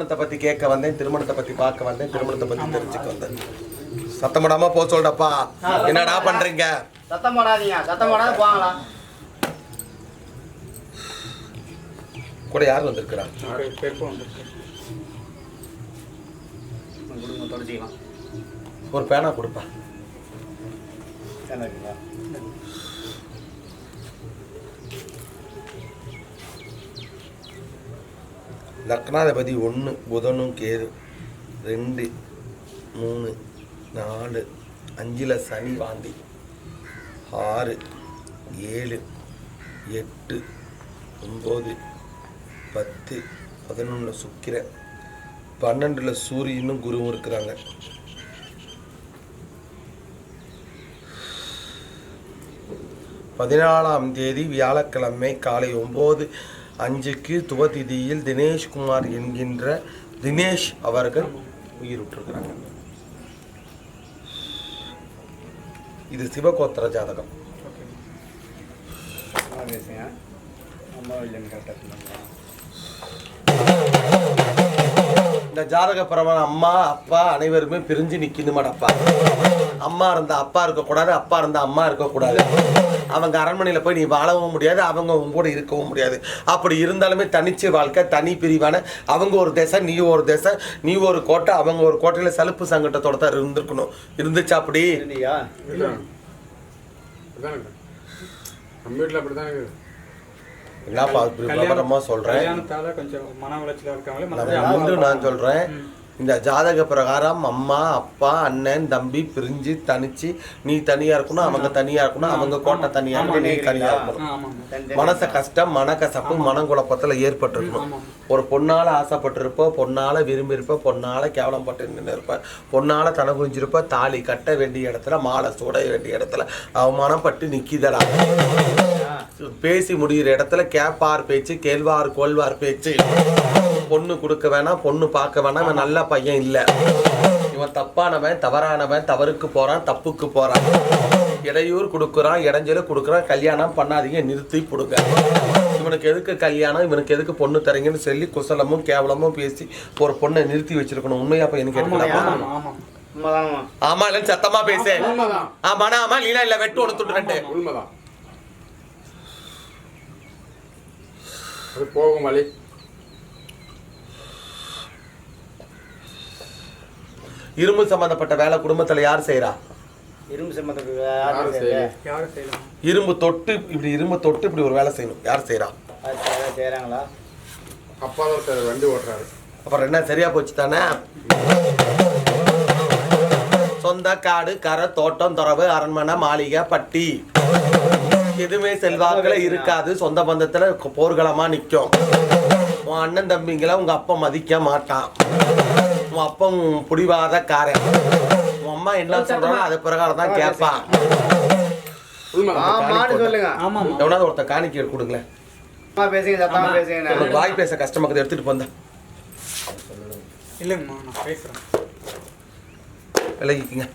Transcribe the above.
திருமணத்தை பத்தி கேட்க வந்தேன் திருமணத்தை பத்தி பார்க்க வந்தேன் திருமணத்தை பத்தி தெரிஞ்சுக்க வந்தேன். சத்தம் போடாம போ சொல்றப்பா. என்னடா பண்றீங்க? சத்தம் போடாதீங்க சத்தம் போடாத போங்களா கூட யார் வந்திருக்கிறா? ஒரு பேனா கொடுப்பா. லக்னாதிபதி ஒன்று புதனும் கேது. ரெண்டு மூணு நாலு அஞ்சில் சனி வாந்தி. ஆறு ஏழு எட்டு ஒம்பது பத்து பதினொன்றில் சுக்கிரன் பன்னெண்டில் சூரியனும் குருவும் இருக்கிறாங்க. பதினாலாம் தேதி வியாழக்கிழமை காலை ஒம்பது அஞ்சுக்கு துவதிதியில் தினேஷ்குமார் என்கின்ற தினேஷ் அவர்கள் உயிரிட்டிருக்கிறாங்க. இது சிவகோத்திர ஜாதகம். நம்ம அம்மா இல்லைன்னு இந்த ஜாதக பிரமாணம் அம்மா அப்பா அனைவருமே பிரிஞ்சு நிற்கணுமாடப்பா அம்மா இருந்தா அப்பா இருக்கக்கூடாது அப்பா இருந்தா அம்மா இருக்கக்கூடாது. அவங்க அரண்மனையில் போய் நீ வாழவும் முடியாது அவங்க உங்க கூட இருக்கவும் முடியாது. அப்படி இருந்தாலுமே தனிச்சு வாழ்க்கை தனி பிரிவான அவங்க ஒரு திசை நீ ஒரு திசை நீ ஒரு கோட்டை அவங்க ஒரு கோட்டையில் சலுப்பு சங்கட்டத்தோட தான் இருந்திருக்கணும். இருந்துச்சு அப்படி? இல்லையா நம்ம வீட்டில் அப்படி தான் இருக்குது. விவரமா சொல்றேன். கல்யாணத்தால கொஞ்சம் மன உளைச்சல இருக்காங்களே நான் நான் சொல்றேன். இந்த ஜாதக பிரகாரம் அம்மா அப்பா அண்ணன் தம்பி பிரிஞ்சு தனிச்சு நீ தனியா இருக்கணும் அவங்க தனியா இருக்கணும் அவங்க கோட்டை தனியா இருக்கணும் நீ தனியா இருக்கணும். மனச கஷ்டம் மனக்கசப்பு மனங்குழப்பத்துல ஏற்பட்டிருக்கணும். ஒரு பொண்ணால ஆசைப்பட்டிருப்ப பொண்ணால விரும்பியிருப்ப பொண்ணால கேவலப்பட்டு நின்று இருப்ப பொண்ணால தன குறிஞ்சிருப்ப தாலி கட்ட வேண்டிய இடத்துல மாலை சூட வேண்டிய இடத்துல அவமானப்பட்டு நிக்கிதடா. பேசி முடிகிற இடத்துல கேப்பார் பேச்சு கேள்வார் கோல்வார் பேச்சு. பொண்ணு கொடுக்க வேணாம் பொண்ணு பார்க்க வேணாம் இவன் நல்ல பையன் இல்ல. இவன் தப்பானவன் தவறானவன் தவறுக்கு போறான் தப்புக்கு போறான். இடையூறு கொடுக்குறான் இடைஞ்சல கொடுக்குறான் கல்யாணம் பண்ணாதீங்க நிறுத்தி கொடுங்க இவனுக்கு எதுக்கு கல்யாணம் இவனுக்கு எதுக்கு பொண்ணு தரீங்கன்னு சொல்லி குசலமும் கேவலமும் பேசி ஒரு பொண்ணை நிறுத்தி வச்சிருக்கணும். உண்மையா பையனு கேட்டுக்கலாமா ஆமா இல்லைன்னு சத்தமா பேசு. ஆமாண்ணா ஆமா இல்லைனா இல்ல வெட்டு ஒன்று துண்டு ரெண்டு. உண்மைதான். அது போகும் வழி இரும்பு சம்பந்தப்பட்ட வேலை குடும்பத்துல யார் செய்றா? இரும்பு செய்யலாம் இரும்பு தொட்டு இப்படி இரும்பு தொட்டு இப்படி ஒரு வேலை செய்யணும். யார் செய்றா? செய்கிறாங்களா அப்பா தான் சார் வண்டி ஓட்டுறாரு. அப்புறம் என்ன சரியா போச்சு தானே? சொந்த காடு கரை தோட்டம் துறவு அரண்மனை மாளிகை பட்டி. எதுவுமே செல்வாக்குல இருக்காது. சொந்த பந்தத்துல போர்களமா நிக்கும். உன் அண்ணன் தம்பிங்களை உங்க அப்பா மதிக்க மாட்டான். உன் அப்பன் புடிவாத காரன் உன் அம்மா என்ன சொல்றாங்க அது பிரகாரம் தான் கேட்பான் எவனாவது ஒருத்த காணிக்கை கொடுங்களேன். வாய் பேச கஷ்டமா எடுத்துட்டு போந்தா இல்லைங்கம்மா நான் பேசுறேன். விலகிக்குங்க.